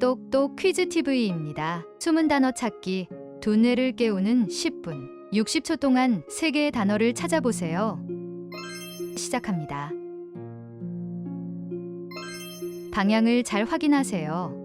똑똑 퀴즈 TV입니다. 숨은 단어 찾기, 두뇌를 깨우는 10분. 60초 동안 세 개의 단어를 찾아보세요. 시작합니다. 방향을 잘 확인하세요.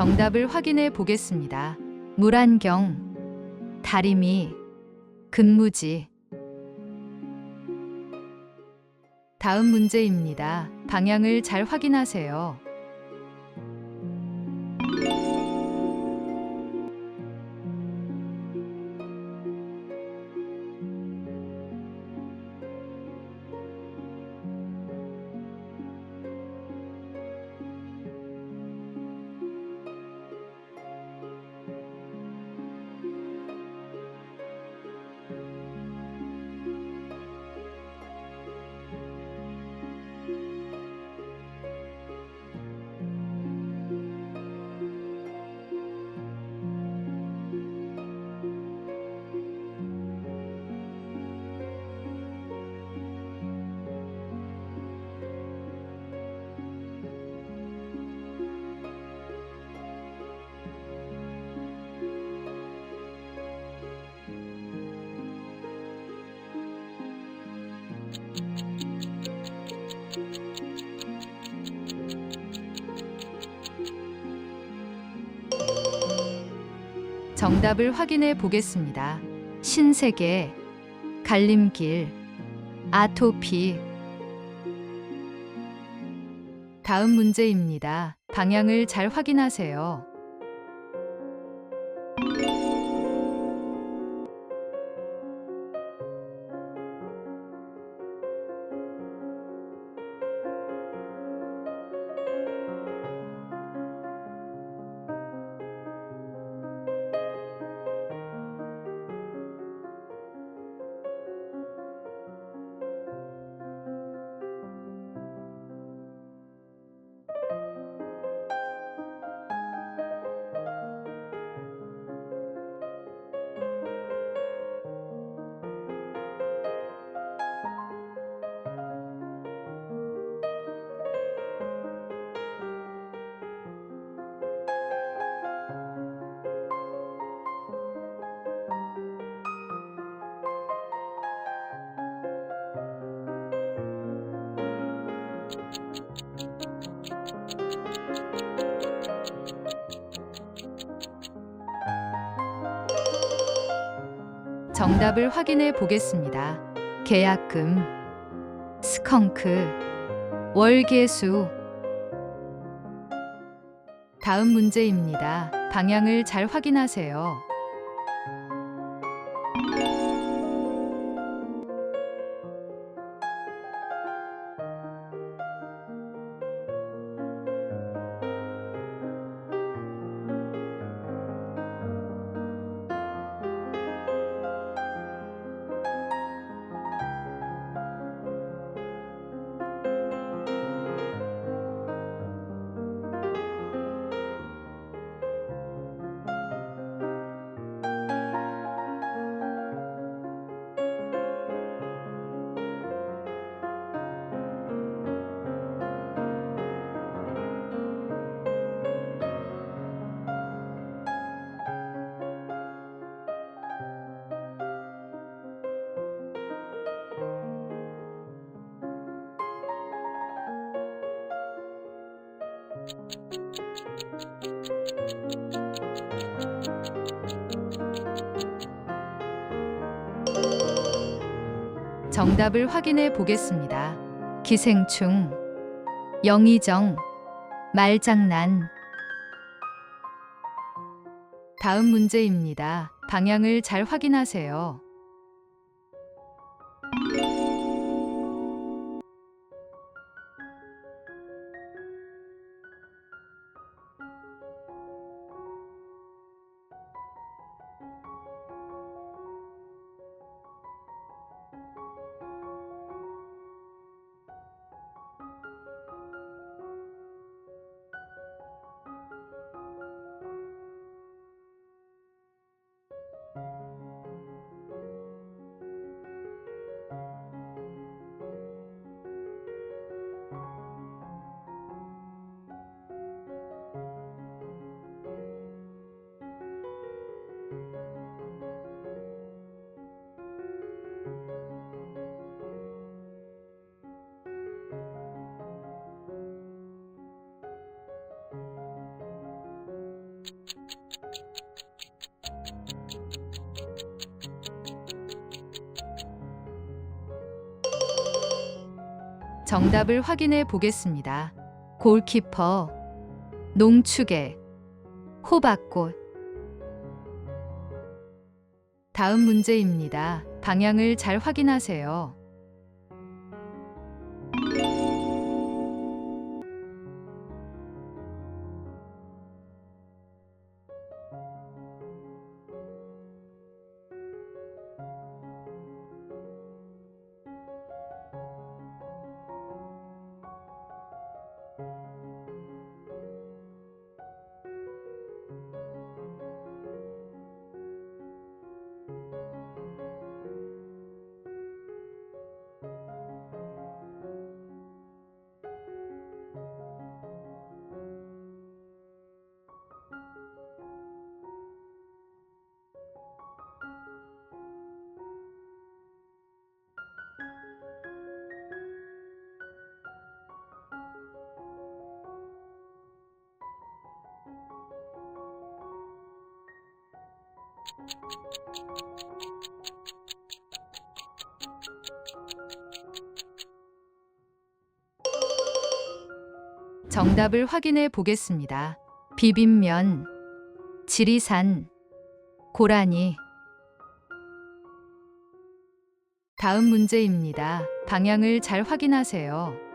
정답을 확인해 보겠습니다. 물안경, 다리미, 근무지. 다음 문제입니다. 방향을 잘 확인하세요. 정답을 확인해 보겠습니다. 신세계, 갈림길, 아토피. 다음 문제입니다. 방향을 잘 확인하세요. 정답을 확인해 보겠습니다. 계약금, 스컹크, 월계수. 다음 문제입니다. 방향을 잘 확인하세요. 정답을 확인해 보겠습니다. 기생충, 영의정, 말장난. 다음 문제입니다. 방향을 잘 확인하세요. 정답을 확인해 보겠습니다. 골키퍼, 농축에, 호박꽃. 다음 문제입니다. 방향을 잘 확인하세요. 정답을 확인해 보겠습니다. 비빔면, 지리산, 고라니. 다음 문제입니다. 방향을 잘 확인하세요.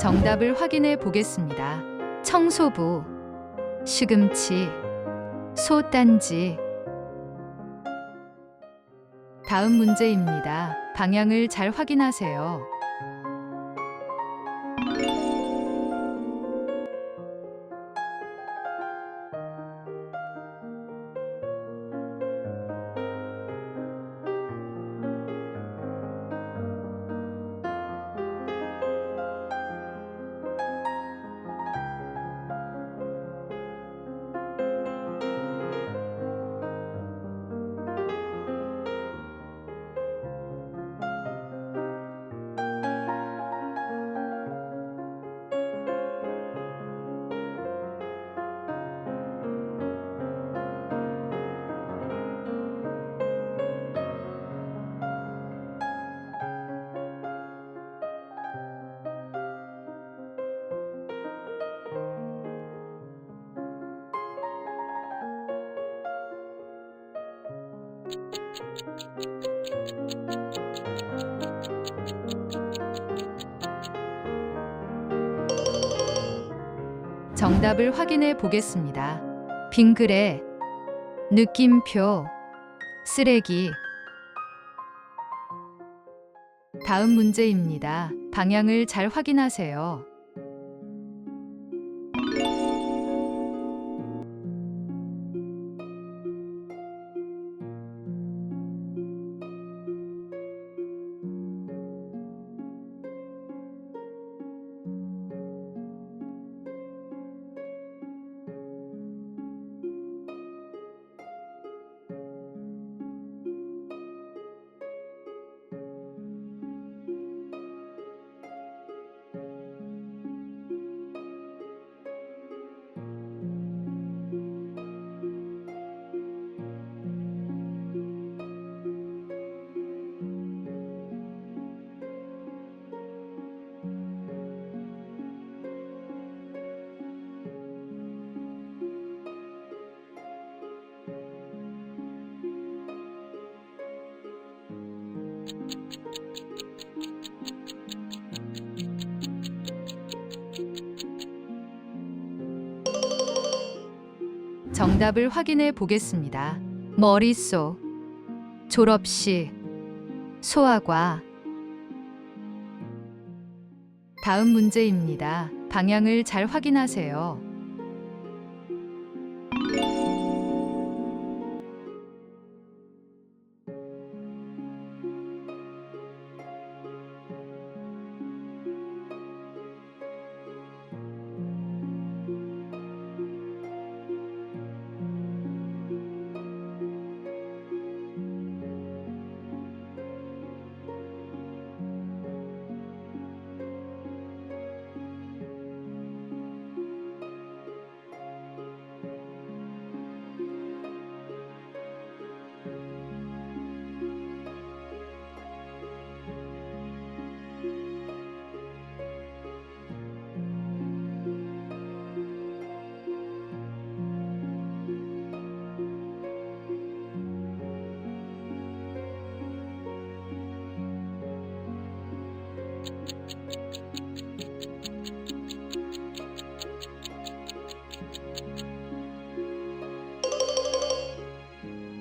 정답을 확인해 보겠습니다. 청소부, 시금치, 소단지. 다음 문제입니다. 방향을 잘 확인하세요. 정답을 확인해 보겠습니다. 빙그레, 느낌표, 쓰레기. 다음 문제입니다. 방향을 잘 확인하세요. 정답을 확인해 보겠습니다. 머릿속, 졸업식, 소아과. 다음 문제입니다. 방향을 잘 확인하세요.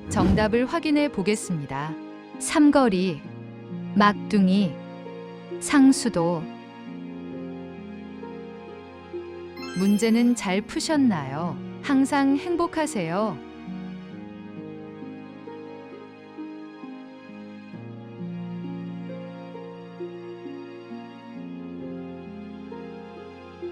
정답을 확인해 보겠습니다. 삼거리, 막둥이, 상수도. 문제는 잘 푸셨나요? 항상 행복하세요.